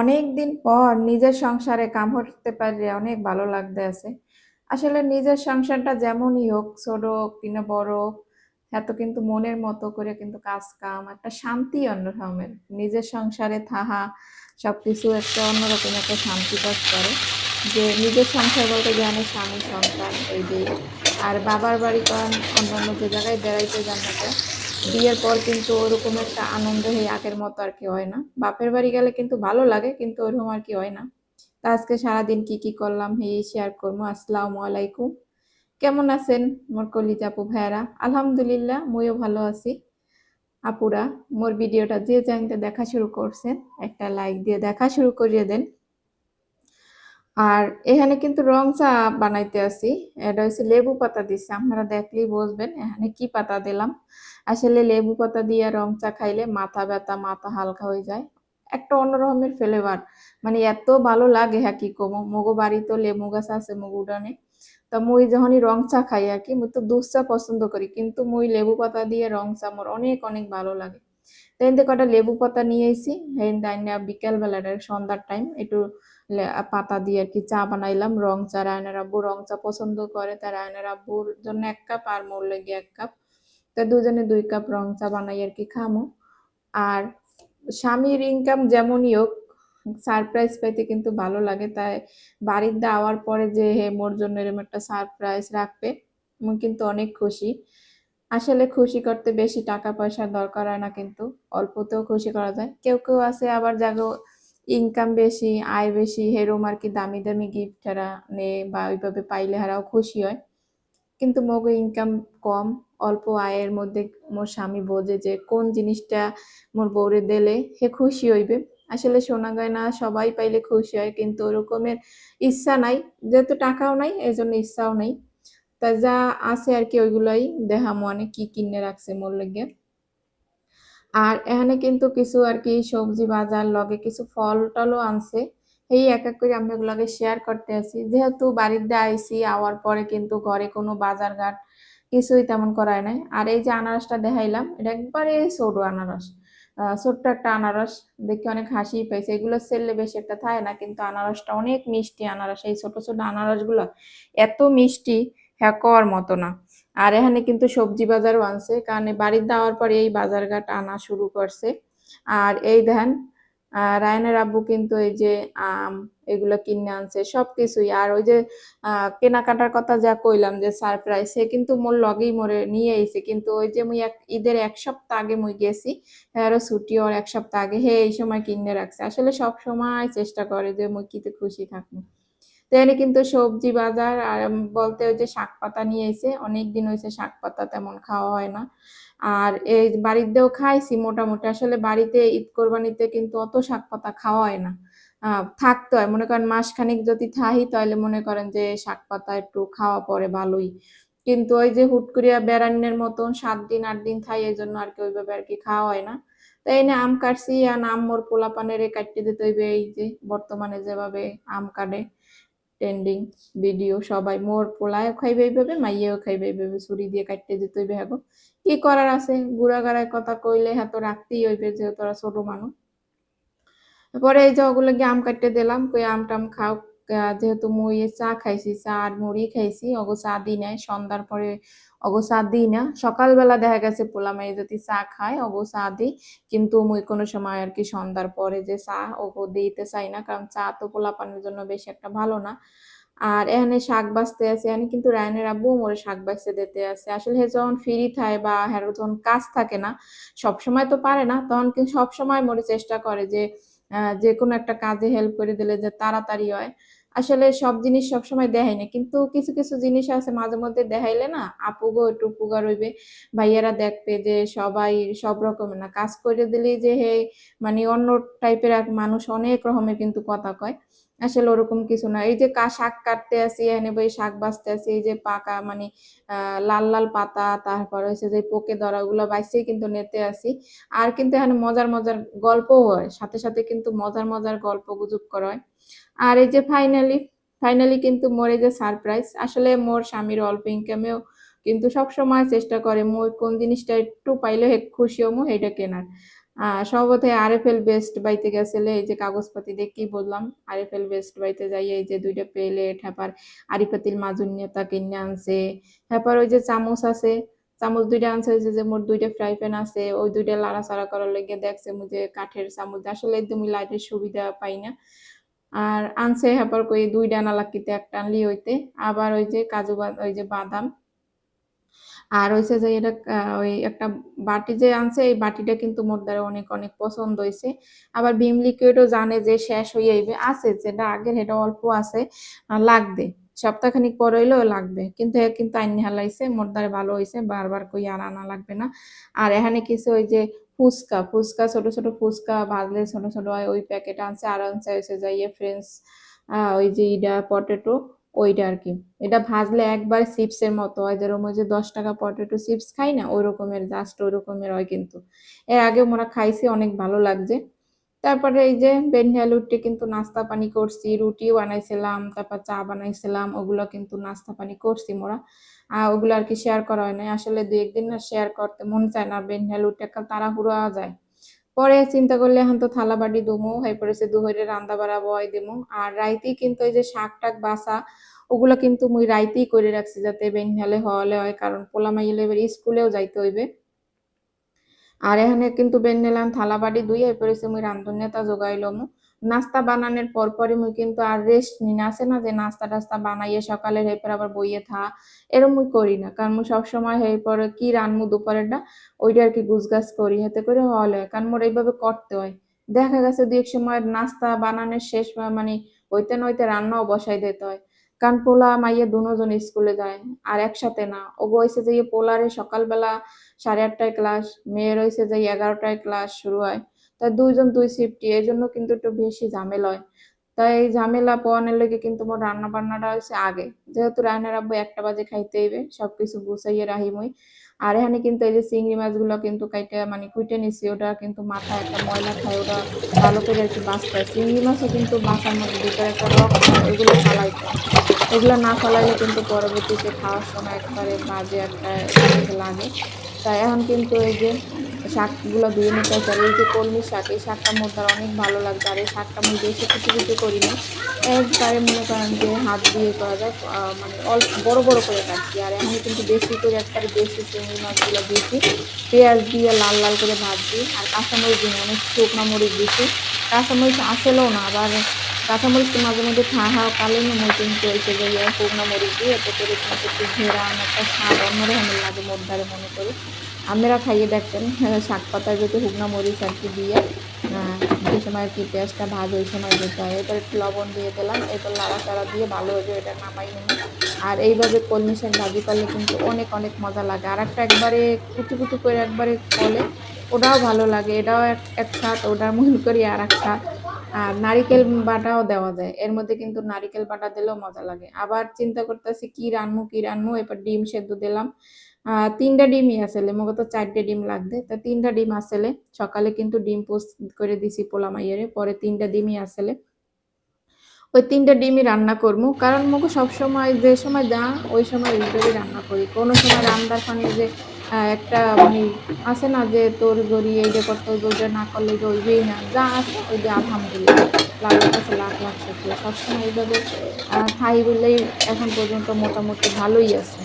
অনেক দিন পর নিজের সংসারে কাম করতে পারলে অনেক ভালো লাগতে আছে। আসলে নিজের সংসারটা যেমনই হোক, ছোট হোক কিনা বড় হোক, এত কিন্তু মনের মতো করে কিন্তু কাজ কাম একটা শান্তি অন্য রকমের। নিজের সংসারে থাহা সবকিছু একটা অন্যরকম একটা শান্তি কাজ করে। যে নিজের সংসার বলতে জানে স্বামী সন্তান এই যে আর বাবার বাড়ি কন অন্যান্য যে জায়গায় বেড়াইতে যান না বিয়ের পর কিন্তু ওরকম একটা আনন্দ হয়ে আগের মতো আর কি হয় না। বাপের বাড়ি গেলে কিন্তু ভালো লাগে কিন্তু ওরকম আর কি হয় না। তো আজকে সারাদিন কি, কি করলাম এই শেয়ার করব। আসসালামু আলাইকুম। কেমন আছেন মোর কলিজা আপু ভাইয়ারা? আলহামদুলিল্লাহ মুইও ভালো আছি। আপুরা মোর ভিডিওটা যে জানতে দেখা শুরু করছেন, একটা লাইক দিয়ে দেখা শুরু করিয়ে দেন। আর এখানে কিন্তু রং চা বানাইতে আসি এটা হচ্ছে লেবু পাতা দিছি। আপনারা দেখলেই বুঝবেন এখানে কি পাতা দিলাম। আসলে লেবু পাতা দিয়ে রং চা খাইলে মাথা ব্যথা, মাথা হালকা হয়ে যায়। একটা অন্য রকমের ফ্লেভার। মানে এত ভালো লাগে হ্যাঁ কি কমো। মগো বাড়ি তো লেবু গাছ আছে মগো উঠানে। তো মুই যখনই রং চা খাই আর কি, মুই তো দুধ চা পছন্দ করি। কিন্তু মুই লেবু পাতা দিয়ে রং চা মোর অনেক, অনেক ভালো লাগে। তাই কটা লেবু পাতা নিয়ে আইছি। হেন আইনা বিকেল বেলাটা সন্ধ্যার টাইম একটু পাতা দিয়ে আর কি চা বানাইলাম। রং চা রায়নার আব্বু রং চা পছন্দ করে। তাই রায়নার আব্বুর জন্য এক কাপ আর মোর লেগে এক কাপ। তো দুজনে দুই কাপ রং চা বানাই আর কি খামো আর স্বামীর ইনকাম যেমনই হোক, সারপ্রাইজ পাইতে কিন্তু ভালো লাগে। তাই বাড়ির আওয়ার পরে যে হে মোর জন্য এরকম একটা সারপ্রাইজ রাখবে, আমি কিন্তু অনেক খুশি। আসলে খুশি করতে বেশি টাকা পয়সার দরকার হয় না কিন্তু। অল্পতেও খুশি করা যায়। কেউ, কেউ আছে আবার যাগো ইনকাম বেশি, আয় বেশি হেরম আর কি দামি, দামি গিফট হারা নেয় বা ওইভাবে পাইলে হারাও খুশি হয়। কিন্তু মগো ইনকাম কম। অল্প আয়ের মধ্যে মোর স্বামী বোঝে যে কোন জিনিসটা মোর বউরে দিলে হে খুশি হইবে। আসলে সোনা গয়না সবাই পাইলে খুশি হয়। কিন্তু ওরকমের ইচ্ছা নাই। যেহেতু টাকাও নাই এই জন্য ইচ্ছাও নাই। তা যা আছে আর কি ওইগুলাই দেখামু অনে কি কিনে রাখছে মোর লইগ্যা। আর এখানে কিন্তু কিছু আর কি সবজি বাজার লগে কিছু ফল-টলও আনছে। এই এক, এক করে আমি ওগুলাকে শেয়ার করতে আছি। যেহেতু বাড়িতে আইসি আওয়ার পরে কিন্তু ঘরে কোনো বাজার-ঘাট কিছুই তেমন করায় নাই। আর এই যে আনারসটা দেখাইলাম, এটা একবারে ছোট আনারস। ছোট্ট একটা আনারস। দেখে অনেক হাসি পাইছে। এগুলো ছেড়লে বেশি একটা থাকে না। কিন্তু আনারসটা অনেক মিষ্টি আনারস। এই ছোট, ছোট আনারসগুলা এত মিষ্টি হ্যাঁ কওয়ার মতো না। আর এখানে কিন্তু সবজি বাজারও আনছে। কারণ বাড়ির আওয়ার পরে এই বাজার-ঘাট আনা শুরু করছে। আর এই আ রায়নের আব্বু কিন্তু এই যে আম এগুলো কিনে আনছে, সবকিছুই। আর ওই যে কেনাকাটার কথা যা কইলাম যে সারপ্রাইজ সে কিন্তু মোর লগেই মোরে নিয়ে আইছে। কিন্তু ওই যে মুই এক, ঈদের এক সপ্তাহ আগে মুই গেছি। হ্যারও ছুটি ওর এক সপ্তাহ আগে, হে এই সময় কিনে রাখছে। আসলে সবসময় চেষ্টা করে যে মুই কিতে খুশি থাকমু। তো এখানে কিন্তু সবজি বাজার আর বলতে ওই যে শাক পাতা নিয়ে আইছে। অনেকদিন হইছে শাক পাতা তেমন খাওয়া হয় না। আর এই বাড়িতেও খাইছি মোটামুটি। আসলে বাড়িতে ঈদ কোরবানিতে কিন্তু অত শাক পাতা খাওয়া হয় না। থাকতে হয়। মনে করেন মাসখানেক যদি থাহি তাহলে মনে করেন যে শাক পাতা একটু খাওয়া পরে ভালোই। কিন্তু ওই যে হুট করিয়া বেড়ান্নের মতন সাত দিন ৮ দিন থাই এই জন্য আর কি ওইভাবে আর কি খাওয়া হয় না। তাই এই আম কাটছি আর আম মোর পোলাপানেরে কাইট্টে দিতে হইবে এই যে বর্তমানে যেভাবে আম কাটে। ট্রেন্ডিং ভিডিও সবাই মোর পোলায়ও খাইবে এইভাবে, মাইয়াও খাইবে এইভাবে ছুরি দিয়ে কাটতে যেত হইবে হ্যাগো। কি করার আছে? গুড়া-গাড়ায় কথা কইলে হ্যাঁ তো রাখতেই হইবে যেহেতু তোরা ছোট মানুষ। পরে এই যে ওগুলো গিয়ে আম কাটতে দিলাম। কই আম-টাম খাও। যেহেতু মুই চা খাইছি, চা আর মুড়ি খাইছি। ওগো চা দিই নাই। সন্ধ্যার পরে অগো চা দিই না। সকালবেলা দেখা গেছে পোলা পোলামাইয়া যদি চা খায় ওগো চা দিই। কিন্তু মুই কোনো সময় আর কি সন্ধ্যার পরে যে চা ওগো দিতে চাই না। কারণ চা তো পোলাপানের জন্য বেশি একটা ভালো না। আর এখানে শাক বাঁচতে আছে। এখানে কিন্তু রায়নের আব্বু মোরে শাক বাঁচতে দিতে আছে। আসলে হে যখন ফ্রি থায় বা হ্যারো যখন কাজ থাকে না, সবসময় তো পারে না। তখন কিন্তু সবসময় মোরে চেষ্টা করে যে আ যেকোনো একটা কাজে হেল্প করে দিলে যে তাড়াতাড়ি হয়। আসলে সব জিনিস সব সময় দেখাই না। কিন্তু কিছু, কিছু জিনিস আছে মাঝে মধ্যে দেখাইলে না আপু গো একটু উপকার হইবে। ভাইয়ারা দেখবে যে সবাই সব রকমের না। কাজ করে দিলেই যে হে মানে অন্য টাইপের এক মানুষ অনেক রকমের কিন্তু কথা কয়। আসলে ওরকম কিছু না। এই যে কা শাক কাটতে আছি, এখানে বই শাক বাছতে আছি। এই যে পাকা মানে লাল, লাল পাতা তারপর হইছে যে পোকে ধরা ওগুলা বাইছেই কিন্তু নেতে আছি। আর কিন্তু এখানে মজার, মজার গল্পও হয়। সাথে, সাথে কিন্তু মজার, মজার গল্প-গুজব করা হয়। আর এই যে ফাইনালি, ফাইনালি কিন্তু মোর এই যে সারপ্রাইজ আসলে মোর স্বামীর অল্প ইনকামেও কিন্তু সবসময় চেষ্টা করে মোর কোন জিনিসটা একটু পাইলে খুশি হমু সেইটা কেনার। সম্ভবত আরএফএল বেস্ট বাইতে গেছিলে, এই যে কাগজপাতি দেখেই বললাম, আরএফএল বেস্ট বাইতে যাই এই যে দুইটা প্লেট হ্যাপার আরিপাতিল মাজুনিয়তা কিনে আনছে হ্যাপার ওই যে চামচ আছে, চামচ দুইটা আনছে হয়েছে যে মোট দুইটা ফ্রাই প্যান আছে, ওই দুইটা লাড়াচাড়া করার লেগে দেখছে মুঝে কাঠের চামচ, আসলে একদমই লাইটের সুবিধা পাই না। আর আনছে হ্যাপার কই দুই ডানা লাকিতে একটা আনলি হইতে, আবার ওই যে কাজু ওই যে বাদাম আর হইছে যে এটা ওই একটা বাটি যে আনছে, এই বাটিটা কিন্তু মোর দ্বারা অনেক অনেক পছন্দ হয়েছে আবার ভীম লিকুইডও জানে যে শেষ হয়ে যাইবে আছে যেটা আগের এটা অল্প আছে লাগবে। সপ্তাহখানিক পর হইলেও লাগবে, কিন্তু কিন্তু আইনি হালাইছে, মোর দ্বারা ভালো হয়েছে বারবার কই আর আনা লাগবে না। আর এখানে কিছু ওই যে ফুচকা ফুচকা, ছোট ছোট ফুচকা ভাজলে ছোট ছোট হয়, ওই প্যাকেট আনছে, আর আনছে হয়েছে যাইয়ে ফ্রেন্ডস ওই যে ইডা, পটেটো। ওইটা আর কি। এটা ভাজলে একবার চিপসের মতো হয় যেরকম ওই যে দশ টাকা পটেটো চিপস খাই না ওই রকমের জাস্ট ওই রকমের হয় কিন্তু। এর আগে মোরা খাইছি, অনেক ভালো লাগছে। তারপরে এই যে বেনহালুটে কিন্তু নাস্তা পানি করছি, রুটিও বানাইছিলাম, তারপর চা বানাইছিলাম, ওগুলো কিন্তু নাস্তা পানি করছি মোরা। আর ওগুলো আর কি শেয়ার করা হয় না আসলে দু একদিন না শেয়ার করতে মন চায় না বেনহালুটে একটা তাড়াহুড়ো যায়। পরে চিন্তা করলে এখন তো থালা বাটি দমু হয়ে পড়েছে দুহরে রান্দা বাড়া বয় দিমু। আর রাইতেই কিন্তু ওই যে শাক টাক বাসা ওগুলো কিন্তু মুই রাইতেই করে রাখছি যাতে বেঙ্গালে হওয়ালে হয়, কারণ পোলা মাইলে এবার স্কুলেও যাইতে হইবে। আর এখানে কিন্তু বেন নিলাম, থালা বাড়ি দুই পড়েছে মুই রান্ধন নেতা জোগাইলাম নাস্তা বানানোর পর পরই মুই কিন্তু আর রেস্ট নি, না আছে না যে নাস্তা টাস্তা বানাইয়ে সকালে পর আবার বইয়ে থা, এরম মুই করি না। কারণ মুই সবসময় হয়ে পরে কি রানমু দুপুরেরটা, ওইটা আর কি গুছগাছ করি হাতে করে হল হয়। কারণ মোর এইভাবে করতে হয়। দেখা গেছে দু এক সময় নাস্তা বানানোর শেষ মানে হইতে নইতে রান্নাও বসাই দিতে হয়। কারণ পোলা মাইয়ে দুজন স্কুলে যায় আর একসাথে না। ও বয়সে যে পোলারে সকালবেলা সাড়ে আটটায় ক্লাস, মেয়ের হয়েছে যে এগারোটায় ক্লাস শুরু হয়। তাই দুইজন দুই শিফটি এই জন্য কিন্তু একটু বেশি ঝামেলা হয়। তাই এই ঝামেলা পোয়ানোর লেগে কিন্তু মোর রান্না বান্নাটা হয়েছে আগে। যেহেতু রান্নার আব্বু একটা বাজে খাইতে হইবে, সবকিছু গুছাইয়ে রাহি মুই আর এখানে কিন্তু এই যে চিংড়ি মাছগুলো কিন্তু কাইটা মানে কুইটে নিছি, ওটা কিন্তু মাথায় একটা ময়লা খায়, ওটা ভালো করে আর কি বাঁচতে চিংড়ি মাছও কিন্তু বাঁচার মধ্যে ভিতরে একটা রক ওইগুলো ফালাইতে এগুলো না ফলাইলে কিন্তু পরবর্তীতে খাওয়ার সময় একবারে বাজে একটা লাগে। তাই এখন কিন্তু এই যে শাকগুলো ধুয়ে নিতে হচ্ছে এই যে কলমি শাক, এই শাকটা মধ্যে অনেক ভালো লাগছে। আর এই শাকটা আমি বেশি কিছু কিছু করি না একবারে মনে করেন যে হাত দিয়ে করা যায় মানে অল্প, বড় বড় করে কাটছি। আর এখন কিন্তু বেশি করে একবারে বেশি চিংড়ি মাছগুলো দিয়েছি। পেঁয়াজ দিয়ে লাল লাল করে ভাজছি। আর কাঁচামরিচ দিন অনেক শুকনো মরিচ দিচ্ছি কাঁচামরিচ আসলেও না, আবার কাঁচামরিচ মাঝে মধ্যে ঠাহা কালে মই কিন্তু এসে যাই শুকনো মরিচ দিয়ে এতে করে কিন্তু একটু ঘেরান একটা স্বাদ অন্যরকমের লাগে মধ্যে মনে করি। আপনারা খাইয়ে দেখতেন শাক পাতার যদি শুকনো মরিচ আর কি দিয়ে যে সময় কি পেঁয়াজটা ভাজ, ওই সময় দিতে হয়। এরপর একটু লবণ দিয়ে দিলাম, এরপর লাড়া চাড়া দিয়ে ভালো হয়ে এটা নামাই নেব আর এইভাবে কলমি শাক ভাজি করলে কিন্তু অনেক অনেক মজা লাগে। আর একটা একবারে কুচু কুচু করে একবারে কলে, ওটাও ভালো লাগে। এটাও এক এক স্বাদ, ওটার মনে করি আর এক স্বাদ। আর নারিকেল বাটাও দেওয়া যায়। এর মধ্যে কিন্তু নারিকেল বাটা দিলেও মজা লাগে। আবার চিন্তা করতেছি কি রানমু কি রানমু এরপর ডিম সেদ্ধ দিলাম। তিনটা ডিমই আসলে মূলত চারটে ডিম লাগবে। তা তিনটা ডিম আসলে সকালে কিন্তু ডিম পোস্ট করে দিছি পোলা মাইয়ারে, পরে তিনটা ডিমই আসলে ওই তিনটা ডিমই রান্না করব কারণ মুখে সবসময় যে সময় যা, ওই সময় এইটাই রান্না করি। কোনো সময় রান্নার ফানে যে একটা মানে আছে না যে তোর গড়ি এই যে করতে হইবে না করলে যে ওইবেই না। যা আছে ওই যে আলহামদুলিল্লাহ। লাখ লাখ সবসময় এইভাবে খাই বললেই এখন পর্যন্ত মোটামুটি ভালোই আছে।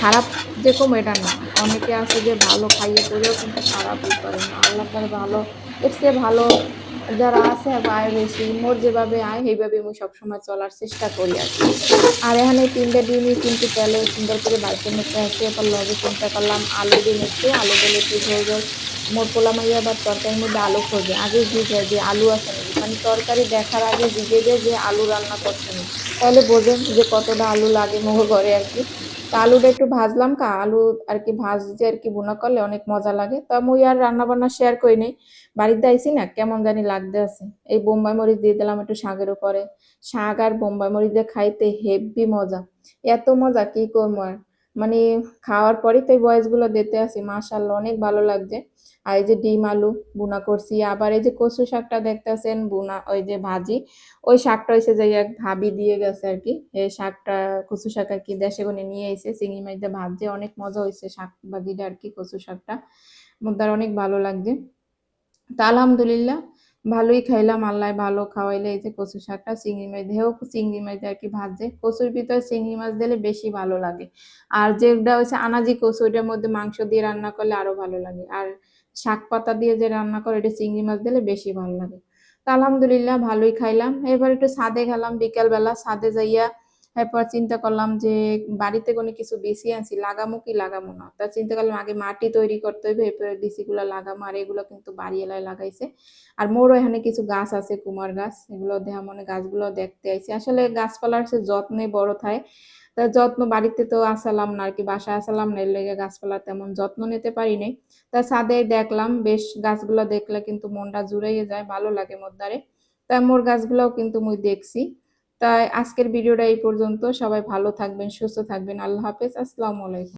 খারাপ যেরকম এটা না। অনেকে আছে যে ভালো খাইয়ে করেও কিন্তু খারাপই করে না। আল্লাহ তার ভালো, এর চেয়ে ভালো যারা আছে আয় বেশি। মোর যেভাবে আয়, সেইভাবে আমি সবসময় চলার চেষ্টা করি আর কি। আর এখানে তিনটে ডিমই কিন্তু তেলে সুন্দর করে বাড়িতে নিতে আসছে এবার লগে চিন্তা করলাম, আলু ডিম একটু আলু দিলে একটু হয়ে যায়? মোর পোলা মাইয়া আবার তরকারির মধ্যে আলু খোঁজে। আগে জিগে যে আলু আছে মানে তরকারি দেখার আগে জিগে যে আলু রান্না করছে না। তাহলে বোঝেন যে কতটা আলু লাগে মোহ ঘরে আর কি। তা আলুটা একটু ভাজলাম কা, আলু আর কি ভাজতে আর কি বোনা করলে অনেক মজা লাগে। তা মুই আর রান্না বান্না শেয়ার করি নেই। বাড়িতে আইসি না, কেমন জানি লাগতে আছে। এই বোম্বাই মরিচ দিয়ে দিলাম একটু শাকের উপরে। শাক আর বোম্বাই মরিচ দিয়ে খাইতে হেভি মজা। এত মজা, কি করব আর? মানে খাওয়ার পরেই তো এই বয়সগুলো দিতে আসি মাশাল্লাহ অনেক ভালো লাগছে। আর এই যে ডিম, আলু বুনা করছি, আবার এই যে কচু শাকটা দেখতেছেন বুনা ওই যে ভাজি, ওই শাকটা হয়েছে যে এক ভাবি দিয়ে গেছে আর কি। এই শাকটা, কচু শাক আর কি দেশে কোনে নিয়ে এসে চিংড়ি দিয়ে ভাজছে, অনেক মজা হয়েছে শাক ভাজিটা আর কি, কচু শাকটা। মুদার অনেক ভালো লাগছে। তা আলহামদুলিল্লাহ ভালোই খাইলাম আল্লাহ ভালো খাওয়াইলে এই যে কচুর শাকটা, চিংড়ি মাছ, দেহ চিংড়ি মাছ দিয়ে আর কি ভাজে। কচুর ভিতরে চিংড়ি মাছ দিলে বেশি ভালো লাগে। আর যেটা হচ্ছে আনাজি কচু, ওইটার মধ্যে মাংস দিয়ে রান্না করলে আরও ভালো লাগে। আর শাক পাতা দিয়ে যে রান্না করে এটা চিংড়ি মাছ দিলে বেশি ভালো লাগে। তা আলহামদুলিল্লাহ ভালোই খাইলাম। এবার একটু ছাদে গেলাম, বিকালবেলা। ছাদে যাইয়া এরপর চিন্তা করলাম যে বাড়িতে কোনো কিছু বিসি আনছি, লাগামো কি লাগামো না। তা চিন্তা করলাম আগে মাটি তৈরি করতে হবে এরপরে বিসিগুলো লাগামো, আর এগুলো কিন্তু বাড়ি এলাকায় লাগাইছে। আর মোরও এখানে কিছু গাছ আছে, কুমার গাছ, এগুলো দেখা মনে গাছগুলো দেখতে আইছি। আসলে গাছপালার সে যত্নে বড় থাকে তা যত্ন বাড়িতে তো আসালাম না আর কি, বাসায় আসালাম না, এর লেগে গাছপালা তেমন যত্ন নিতে পারি নাই। তা ছাদে দেখলাম, বেশ গাছগুলো দেখলে কিন্তু মনটা জুড়াইয়ে যায়, ভালো লাগে মোদ্দারে তাই মোর গাছগুলোও কিন্তু মুই দেখছি। তাই আজকের ভিডিওটা এই পর্যন্ত। সবাই ভালো থাকবেন সুস্থ থাকবেন। আল্লাহ হাফেজ। আসসালামু আলাইকুম।